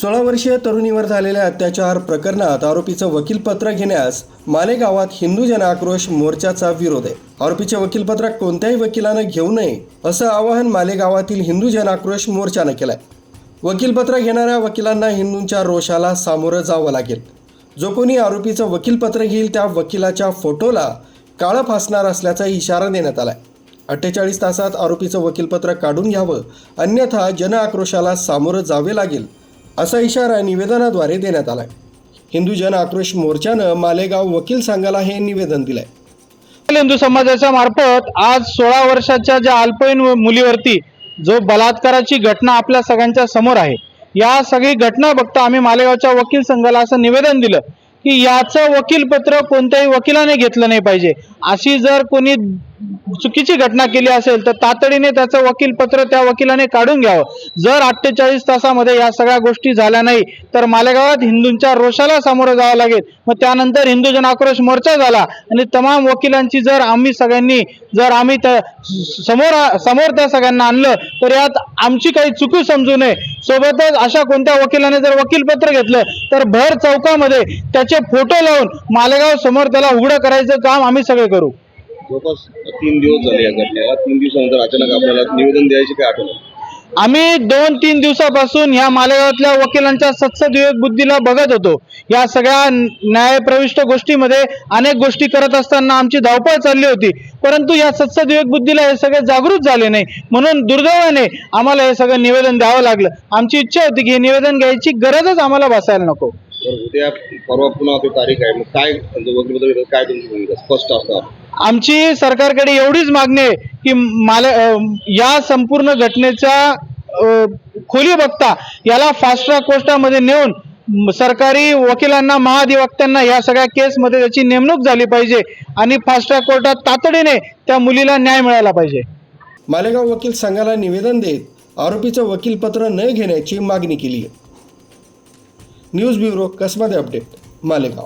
सोळा वर्षीय तरुणीवर झालेल्या अत्याचार प्रकरणात आरोपीचं वकीलपत्र घेण्यास मालेगावात हिंदू जन आक्रोश मोर्चाचा विरोध आहे. आरोपीचे वकीलपत्र कोणत्याही वकिलानं घेऊ नये असं आवाहन मालेगावातील हिंदू जन आक्रोश मोर्चानं केलंय. वकीलपत्र घेणाऱ्या वकिलांना हिंदूंच्या रोषाला सामोरं जावं लागेल. जो कोणी आरोपीचं वकीलपत्र घेईल त्या वकिलाच्या फोटोला काळं फासणार असल्याचा इशारा देण्यात आलाय. अठ्ठेचाळीस तासात आरोपीचं वकीलपत्र काढून घ्यावं अन्यथा जन आक्रोशाला सामोरं जावे लागेल असा इशारा निवेदनाद्वारे देण्यात आलाय. हिंदू जन आक्रोश मोर्चानं मालेगाव वकील संघाला हे निवेदन दिलंय. हिंदू समाजाच्या मार्फत आज सोळा वर्षाच्या ज्या अल्पवयीन मुलीवरती जो बलात्काराची घटना आपल्या सगळ्यांच्या समोर आहे या सगळी घटना बघता आम्ही मालेगावच्या वकील संघाला असं निवेदन दिलं की याचं वकीलपत्र कोणत्याही वकिलाने घेतलं नाही पाहिजे. अशी जर कोणी चुकीची घटना केली असेल तर तातडीने त्याचं वकीलपत्र त्या वकिलाने काढून घ्यावं. जर अठ्ठेचाळीस तासामध्ये या सगळ्या गोष्टी झाल्या नाही तर मालेगावात हिंदूंच्या रोषाला सामोरं जावं लागेल. मग त्यानंतर हिंदू जन आक्रोश मोर्चा झाला आणि तमाम वकिलांची जर आम्ही सगळ्यांनी जर आम्ही त्या समोर समोर त्या सगळ्यांना आणलं तर यात आमची काही चुकी समजू नये. सोबतच अशा कोणत्या वकिलाने जर वकीलपत्र घेतलं तर भर चौकामध्ये त्याचे फोटो लावून मालेगाव समोर त्याला उघडं करायचं काम आम्ही सगळे करू. जवळपास तीन दिवस झाले या घटनेला. तीन दिवसानंतर अचानक आपल्याला निवेदन द्यायची काय आठवण? आम्ही दोन तीन दिवसापासून ह्या मालेगावातल्या वकिलांच्या सत्सद विवेक बुद्धीला बघत होतो. या सगळ्या न्यायप्रविष्ट गोष्टीमध्ये अनेक गोष्टी करत असताना आमची धावपळ चालली होती. परंतु या सत्सद विवेक बुद्धीला हे सगळे जागृत झाले नाही. म्हणून दुर्दैवाने आम्हाला हे सगळं निवेदन द्यावं लागलं. आमची इच्छा होती की हे निवेदन घ्यायची गरजच आम्हाला बसायला नको. उद्या परवा पुन्हा तारीख आहे. मग काय घेतात काय तुमची भूमिका? स्पष्ट असणार आमची सरकारकडे एवढीच मागणी आहे की माला या संपूर्ण घटनेचा खोली बघता याला फास्ट ट्रॅक कोर्टामध्ये नेऊन सरकारी वकिलांना महाधिवक्त्यांना या सगळ्या केसमध्ये त्याची नेमणूक झाली पाहिजे आणि फास्ट ट्रॅक कोर्टात तातडीने त्या मुलीला न्याय मिळाला पाहिजे. मालेगाव वकील संघाला निवेदन देत आरोपीचं वकीलपत्र न घेण्याची मागणी केली आहे. न्यूज ब्युरो कसमध्ये अपडेट मालेगाव.